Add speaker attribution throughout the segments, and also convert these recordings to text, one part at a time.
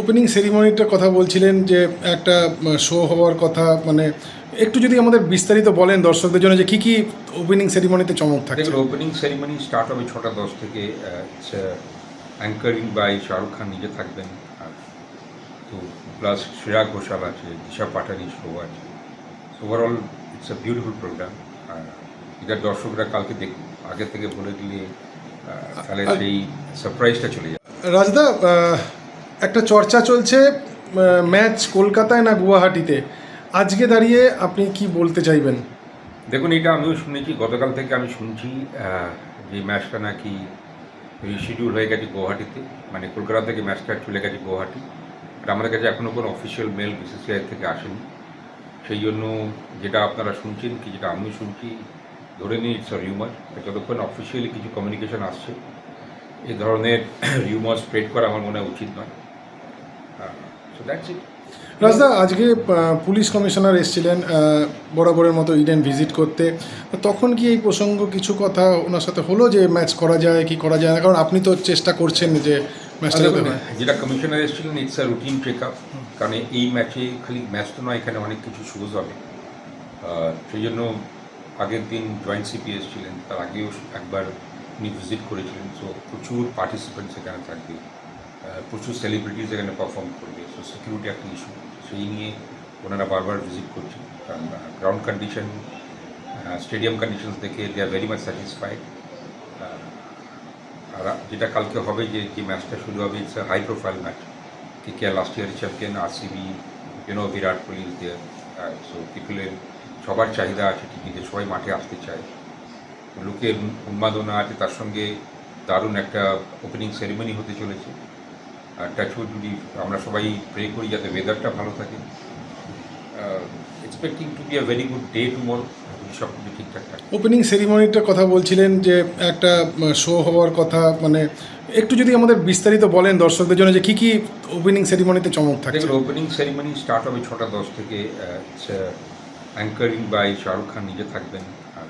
Speaker 1: Opening সেরিমনিটার কথা বলছিলেন যে একটা শো হওয়ার কথা মানে একটু যদি আমাদের বিস্তারিত বলেন দর্শকদের জন্য যে কি কি ওপেনিং সেরিমনিতে চমক
Speaker 2: থাকে ওপেনিং সেরিমনি স্টার্ট হবে ছটা দশ থেকে অ্যাঙ্কারিং বাই শাহরুখ খান নিজে থাকবেন আর তো প্লাস শ্রেয়া ঘোষাল আছে দিশা পাটারি শো আছে। Overall it's a beautiful programme এটা দর্শকরা কালকে দেখ আগে থেকে বলে দিলে তাহলে সেই সারপ্রাইজটা চলে যাবে।
Speaker 1: রাজদা একটা চর্চা চলছে ম্যাচ কলকাতায় না গুয়াহাটিতে? আজকে দাঁড়িয়ে আপনি কি বলতে চাইবেন?
Speaker 2: দেখুন, এটা আমিও শুনেছি, গতকাল থেকে আমি শুনছি যে ম্যাচটা নাকি শিডিউল হয়ে গেছে গুয়াহাটিতে। মানে কলকাতা থেকে ম্যাচটা চলে গেছে গুয়াহাটি। আর আমাদের কাছে এখনও কোনো অফিসিয়াল মেল বিসিসিআই থেকে আসেনি। সেই জন্য যেটা আপনারা শুনছেন কি, যেটা আমিও শুনছি, ধরে নিই ইটস রিউমার যতক্ষণ অফিসিয়ালি কিছু কমিউনিকেশন আসছে এই ধরনের রিউমার স্প্রেড করা আমার মনে হয় উচিত নয়। সো দ্যাটস ইট
Speaker 1: রাজদা আজকে পুলিশ কমিশনার এসেছিলেন বরাবরের মতো ইডেন ভিজিট করতে। তখন কি এই প্রসঙ্গ কিছু কথা ওনার সাথে হলো যে ম্যাচ করা যায় কি করা যায় না? কারণ আপনি তো চেষ্টা করছেন যে ম্যাচটা
Speaker 2: যেটা কমিশনার এসেছিলেন it's a routine check up কারণ এই ম্যাচে খালি ম্যাচ তো নয় এখানে অনেক কিছু শুরু হবে। সেই জন্য আগের দিন জয়েন্ট সিপি এসেছিলেন তার আগেও একবার উনি ভিজিট করেছিলেন। সো প্রচুর পার্টিসিপেন্টস এখানে থাকবে। প্রচুর সেলিব্রিটিস এখানে পারফর্ম করবে সো সিকিউরিটি একটা ইস্যু সেই নিয়ে ওনারা বারবার ভিজিট করছেন কারণ গ্রাউন্ড কন্ডিশন স্টেডিয়াম কন্ডিশনস দেখে they are very much satisfied আর যেটা কালকে হবে যে যে ম্যাচটা শুরু হবে it's high profile match K K last year champion R CB you know Virat Kohli there so পিপলের সবার চাহিদা আছে টিকিটে সবাই মাঠে আসতে চায়। লোকের উন্মাদনা আছে, তার সঙ্গে দারুণ একটা ওপেনিং সেরিমনি হতে চলেছে। আর টাচউড যদি আমরা সবাই প্রে করি যাতে ওয়েদারটা ভালো থাকে। Expecting to be a very good day tomorrow সব কিছু ঠিকঠাক থাকে।
Speaker 1: ওপেনিং সেরিমনিটার কথা বলছিলেন যে একটা শো হওয়ার কথা মানে একটু যদি আমাদের বিস্তারিত বলেন দর্শকদের জন্য যে কি কি ওপেনিং সেরিমনিতে চমক থাকে
Speaker 2: দেখুন ওপেনিং সেরিমনি স্টার্ট হবে ছটা দশ থেকে অ্যাঙ্কারিং বাই শাহরুখ খান নিজে থাকবেন। আর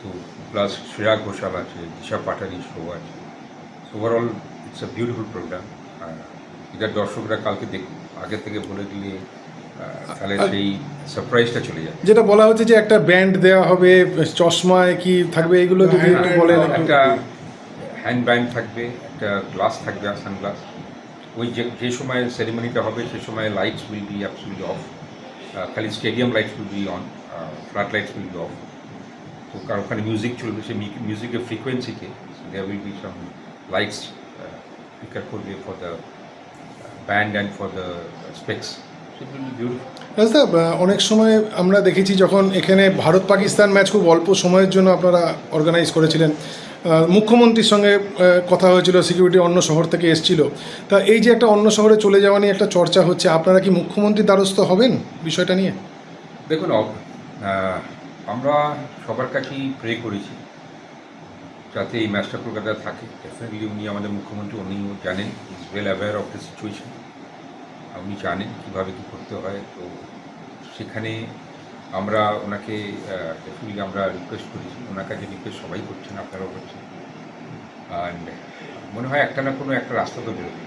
Speaker 2: তো প্লাস শ্রেয়া ঘোষাল আছে দিশা পাটারি শো আছে। Overall it's a beautiful programme এটা দর্শকরা কালকে দেখ আগে থেকে বলে দিলে তাহলে সেই সারপ্রাইজটা চলে যাবে
Speaker 1: যেটা বলা হচ্ছে যে একটা ব্যান্ড দেওয়া হবে চশমায় কি থাকবে এগুলো যদি একটু বলেন একটা
Speaker 2: হ্যান্ড ব্যান্ড থাকবে একটা গ্লাস থাকবে সানগ্লাস ওই যে যে সময় সেরিমনিটা হবে সে সময় lights will be absolutely off খালি stadium lights will be on flat lights will be off তো কারণ ওখানে মিউজিক চলবে সেই মিউজিকের ফ্রিকোয়েন্সিকে there will be some lights and for the specs it will be beautiful
Speaker 1: Rajda আহ, অনেক সময় আমরা দেখেছি যখন এখানে ভারত পাকিস্তান ম্যাচ খুব অল্প সময়ের জন্য আপনারা অর্গানাইজ করেছিলেন। মুখ্যমন্ত্রীর সঙ্গে কথা হয়েছিল সিকিউরিটি অন্য শহর থেকে এসেছিল। তা এই যে একটা অন্য শহরে চলে যাওয়া নিয়ে একটা চর্চা হচ্ছে আপনারা কি মুখ্যমন্ত্রী দ্বারস্থ হবেন বিষয়টা নিয়ে?
Speaker 2: দেখুন আমরা সবার কাছেই প্রে করেছি। যাতে এই ম্যাচটা কলকাতায় থাকে। ডেফিনেটলি উনি আমাদের মুখ্যমন্ত্রী উনি জানেন is well aware of the situation উনি জানেন কীভাবে কী করতে হয়। তো সেখানে আমরা ওনাকে ডেফিনেটলি আমরা রিকোয়েস্ট করেছি। ওনার কাছে রিকোয়েস্ট সবাই করছেন, আপনারাও করছেন। অ্যান্ড মনে হয় একটা না কোনো একটা রাস্তা তো বেরোবে।